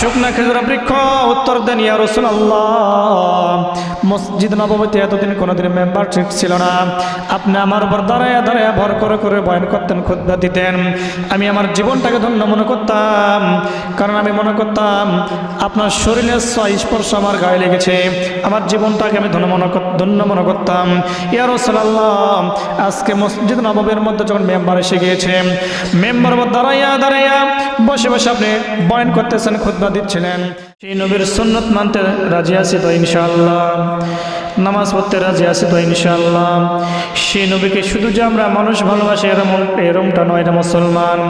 শুকনা খেজুর বৃক্ষ, উত্তর দেন, ইয়া রাসূলুল্লাহ, মসজিদ নববীতে এতদিন কোনোদিন মেম্বার ঠিক ছিল না। আপনি আমার উপর দাঁড়ায় দাঁড়ায় ভর করে করে বয়ন করতেন খুদ্া দিতেন। আমি আমার জীবনটাকে ধন্য মনে করতাম। কারণ আমি মনে করতাম, আপনার শরীরের স্পর্শ আমার গায়ে লেগেছে। আমার জীবনটাকে আমি ধন্য মনে ধন্য মনে করতাম। ইয়া রাসূলুল্লাহ, আজকে মসজিদ নববীর মধ্যে যখন মেম্বার এসে গিয়েছে, মেম্বার দাঁড়াইয়া দাঁড়াইয়া বসে বসে আপনি বয়ন করতেছেন খুদ্া দিচ্ছিলেন সেই নবীর সুন্নত মানতে রাজি আছি তো ইনশাআল্লাহ। নামাজ পড়তে রাজি আছি তো ইনশাআল্লাহ। সেই নবীকে শুধু যে আমরা মানুষ ভালোবাসি এরম, এরমটা নয় এটা মুসলমান।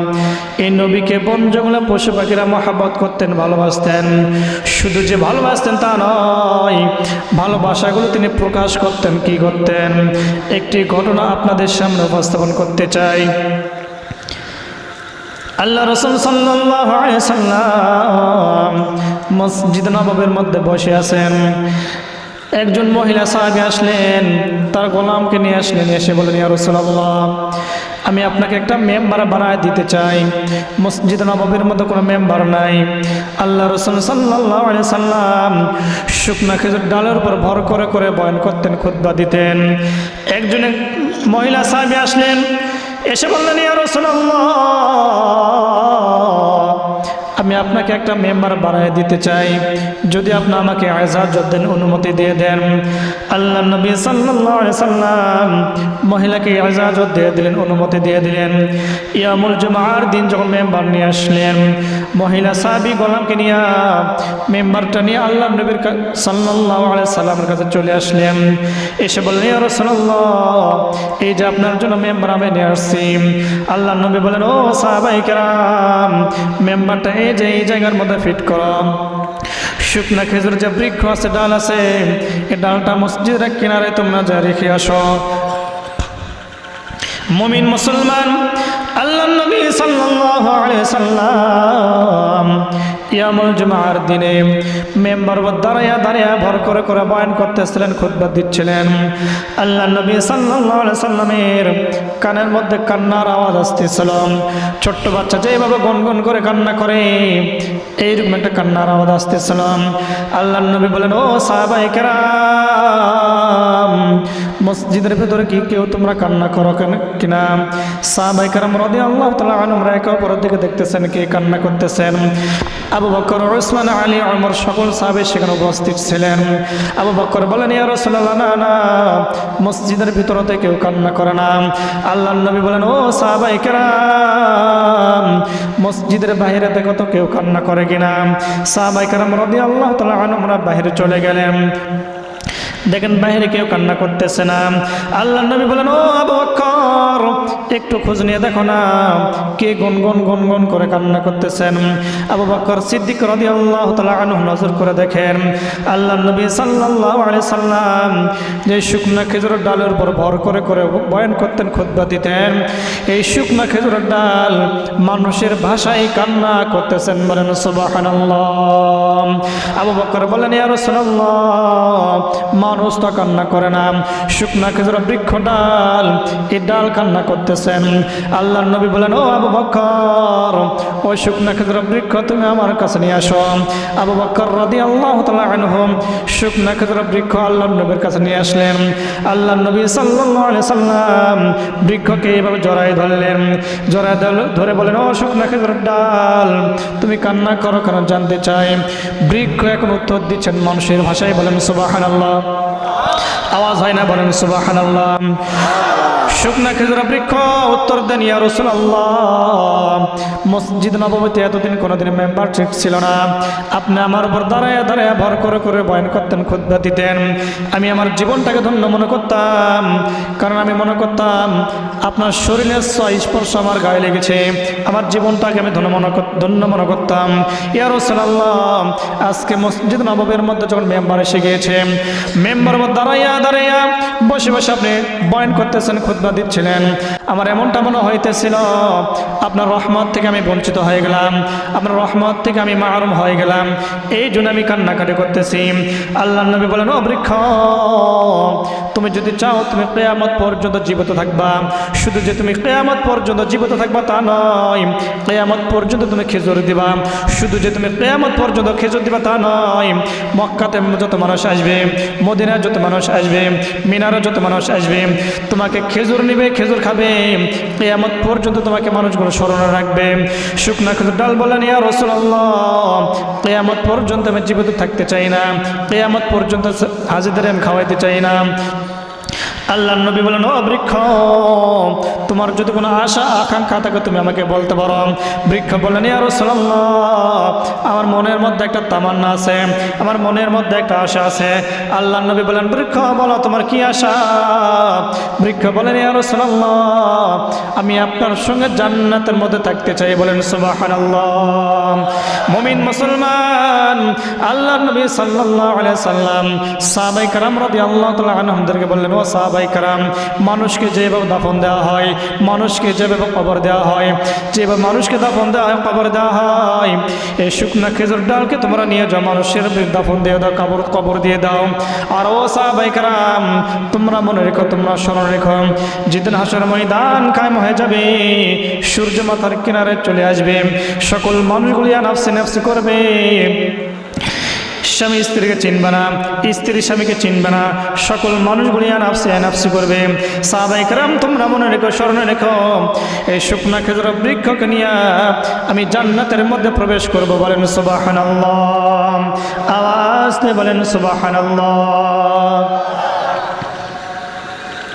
এই নবীকে বন জঙ্গলে পশু পাখিরা মহাব্বত করতেন, ভালোবাসতেন। শুধু যে ভালোবাসতেন তা নয়, ভালোবাসাগুলো তিনি প্রকাশ করতেন, কি করতেন? একটি ঘটনা আপনাদের সামনে উপস্থাপন করতে চাই। আল্লাহ রসুল সাল্লাম মসজিদ নবাবের মধ্যে বসে আছেন। একজন মহিলা সাহাবি আসলেন, তার গোলামকে নিয়ে আসলেন, এসে বলেন ইয়া রসুল্লাহ আমি আপনাকে একটা মেম্বার বানায় দিতে চাই। মসজিদ নবাবের মধ্যে কোনো মেম্বার নাই। আল্লাহ রসুল সাল্লাহ সাল্লাম শুকনা খেজুর ডালের উপর ভর করে করে বয়ন করতেন খুদ্া দিতেন। একজন মহিলা সাহাবি আসলেন, এসে বললেন, ইয়া রাসূলুল্লাহ আমি আপনাকে একটা মেম্বার বানিয়ে দিতে চাই। যদি আপনি আমাকে আজাজত দেন অনুমতি দিয়ে দেন। আল্লাহ নবী আলাইহি সাল্লাম মহিলাকে আজাজত দিয়ে দিলেন, অনুমতি দিয়ে দিলেন। ইয়ামুল জুমার দিন যখন মেম্বার নিয়ে আসলেন, মহিলা সাহাবী গোলামকে নিয়ে মেম্বারটা নিয়ে আল্লাহ নবীর আলাইহি সাল্লামের কাছে চলে আসলেন। এসে বললেন রাসূলুল্লাহ, এই যে আপনার জন্য মেম্বার আমি নিয়ে আসছি। আল্লাহ নবী বলেন ও সাহাবাই কেরাম, মেম্বারটা এই যে এই জায়গার মধ্যে ফিট করা শুকনা খেজুর যে বৃক্ষ আছে, ডাল আছে, এই ডালটা মসজিদের কিনারে তোমরা যা রেখে আসো। মুমিন মুসলমান আল্লাহ নবী সাল্লাম ইয়ামুল জুমার দিনে মেম্বার দাঁড়াইয়া দাঁড়াইয়া ভর করে করে বয়ান করতেছিলেন, খুতবা দিচ্ছিলেন। আল্লাহ নবী সাল্লামের কানের মধ্যে কান্নার আওয়াজ আসতেছিল। ছোট্ট বাচ্চা যেভাবে গনগন করে কান্না করে, এইরকম একটা কান্নার আওয়াজ আসতেছিল। আল্লাহ নবী বলেন, ও কেরাম, মসজিদের ভেতরে কি কেউ তোমরা কান্না করো কেন সাহাবাই কারাম রদি আল্লাহ তালা আলমরা একে অপরের দিকে দেখতেছেন, কে কান্না করতেছেন। আবু বকর ওসমান আলী অমর সকল সাহেব সেখানে উপস্থিত ছিলেন। আবু বকর বলেন, ইয়া রসুল্লাহ না না, মসজিদের ভিতরতে কেউ কান্না করে না। আল্লাহ নবী বলেন, ও সাহাবাই কেরাম, মসজিদের বাইরে দেখো তো কেউ কান্না করে কিনা। সাহাবাই কেরাম রদি আল্লাহ তালা আনমরা বাইরে চলে গেলেন। দেখেন বাইরে কেউ কান্না করতেছে না। আল্লাহ নবী বলেন, ও আবু বকর, একটু খোঁজ নিয়ে দেখো না, কে গুনগুন গুনগুন করে কান্না করতেছেন? আবু বকর সিদ্দিক রাদিয়াল্লাহু তাআলা আনহু নজর করে দেখেন, আল্লাহ নবী সাল্লাল্লাহু আলাইহি সাল্লাম যে শুকনা খেজুরের ডালের উপর ভর করে করে বয়ান করতেন, খুতবা দিতেন, এই শুকনা খেজুরের ডাল মানুষের ভাষায় কান্না করতেছেন বলেন, সুবহানাল্লাহ। আবু বকর বলেন, ইয়া রাসূলুল্লাহ, মানুষ তো কান্না করে না। শুকনা খেজুর বৃক্ষ ডাল এই ডাল কান্না করতেছেন। আল্লাহ নবী বলেন, ও আবু বকর, ও শুকনা খেজুর বৃক্ষ তুমি আমার কাছে নিয়ে আসো। আবু বকর রাদি আল্লাহ তালা আনহুম শুকনা খেজুর বৃক্ষ আল্লাহ নবীর কাছে নিয়ে আসলেন। আল্লাহ নবী সাল্লাল্লাহু আলাইহি সাল্লাম বৃক্ষকে এইভাবে জড়াই ধরলেন। ধরলে- ধরে বলেন, ও শুকনা খেজুর ডাল, তুমি কান্না করো কেন জানতে চাই? বৃক্ষ এখন উত্তর দিচ্ছেন মানুষের ভাষায় বলেন সুবহানাল্লাহ। আওয়াজ হয় না বলেন সুবহানাল্লাহ। শুকনা খেজুর বৃক্ষ, উত্তর দেন, ইয়া রাসূলুল্লাহ, মসজিদ নববীতে এতদিন কোনোদিন মেম্বার ঠিক ছিল না। আপনি আমার উপর দাঁড়ায় দাঁড়ায় ভর করে করে বয়ন করতেন খুদ্া দিতেন। আমি আমার জীবনটাকে ধন্য মনে করতাম। কারণ আমি মনে করতাম, আপনার শরীরের স্পর্শ আমার গায়ে লেগেছে। আমার জীবনটাকে আমি ধন্য মনে ধন্য মনে করতাম। ইয়া রাসূলুল্লাহ, আজকে মসজিদ নববীর মধ্যে যখন মেম্বার এসে গিয়েছে, মেম্বার দাঁড়াইয়া দাঁড়াইয়া বসে বসে আপনি বয়ন করতেছেন খুদ্া বর্ণনা দিচ্ছিলেন আমার এমনটা মনে হইতেছিল, আপনার রহমত থেকে আমি বঞ্চিত হয়ে গেলাম, আপনার রহমত থেকে আমি মারুম হয়ে গেলাম। এই জন্য আমি কান্নাকাটি করতেছি। আল্লাহ নবী বলেন, ও বৃক্ষ, তুমি যদি চাও, তুমি কেয়ামত পর্যন্ত জীবিত থাকবা। শুধু যে তুমি কেয়ামত পর্যন্ত জীবিত থাকবা তা নয়, কেয়ামত পর্যন্ত তুমি খেজুর দিবা। শুধু যে তুমি কেয়ামত পর্যন্ত খেজুর দিবা তা নয়, মক্কাতে যত মানুষ আসবে, মদিনায় যত মানুষ আসবে, মিনারে যত মানুষ আসবে, তোমাকে খেজুর নিবে, খেজুর খাবে। কেয়ামত পর্যন্ত তোমাকে মানুষগুলো স্মরণে রাখবে। শুকনা খেজুর ডাল বলেন, ইয়া রসুল্লাহ কেয়ামত পর্যন্ত আমি জীবিত থাকতে চাই না। কেয়ামত পর্যন্ত হাজিদের আমি খাওয়াইতে চাই না। আল্লাহ নবী বলেন, ও বৃক্ষ, তোমার যদি কোনো আশা, আকাঙ্ক্ষা থাকে, তুমি আমাকে বলতে পারো। বৃক্ষ বলেন আর আমার মনের মধ্যে একটা তামান্না আছে, আমার মনের মধ্যে একটা আশা আছে। আল্লাহ নবী বলেন, বৃক্ষ, বলো, তোমার কি আশা? বৃক্ষ বলেন আর আমি আপনার সঙ্গে জান্নাতের মধ্যে থাকতে চাই। বলেন সুবাহান মমিন মুসলমান আল্লাহ নবী সাল্লাহ সাল্লাম সাবাই কারাম রবি আল্লাহ তালা আনহমদেরকে বললেন, ও সাব সাহাবাই কারাম, মানুষকে যেভাবে দাফন দেওয়া হয়, মানুষকে যেভাবে কবর দেওয়া হয়, যেভাবে মানুষকে দাফন দেওয়া হয়, কবর দেওয়া হয়, এই শুকনা খেজুর ডালকে তোমরা নিয়ে যাও, মানুষের দাফন দিয়ে দাও, কবর কবর দিয়ে দাও। আর ও সাহাবাই কারাম, তোমরা মনে রেখো, তোমরা স্মরণ রেখো, যেদিন হাসর ময়দান কায়ম হয়ে যাবে, সূর্য মাথার কিনারে চলে আসবে, সকল মানুষগুলি আনাফসে নাফসে করবে। স্বামী স্ত্রীকে চিনবে না, স্ত্রী স্বামীকে চিনবে না, সকল মানুষগুলি আনাফসি নাফসি করবে। সাদাইকরাম তোমরা মনে রেখো, স্মরণে রেখো, এই শুকনা খেজুর বৃক্ষকে নিয়ে আমি জান্নাতের মধ্যে প্রবেশ করব, বলেন সুবাহান আওয়াজ বলেন সুবাহান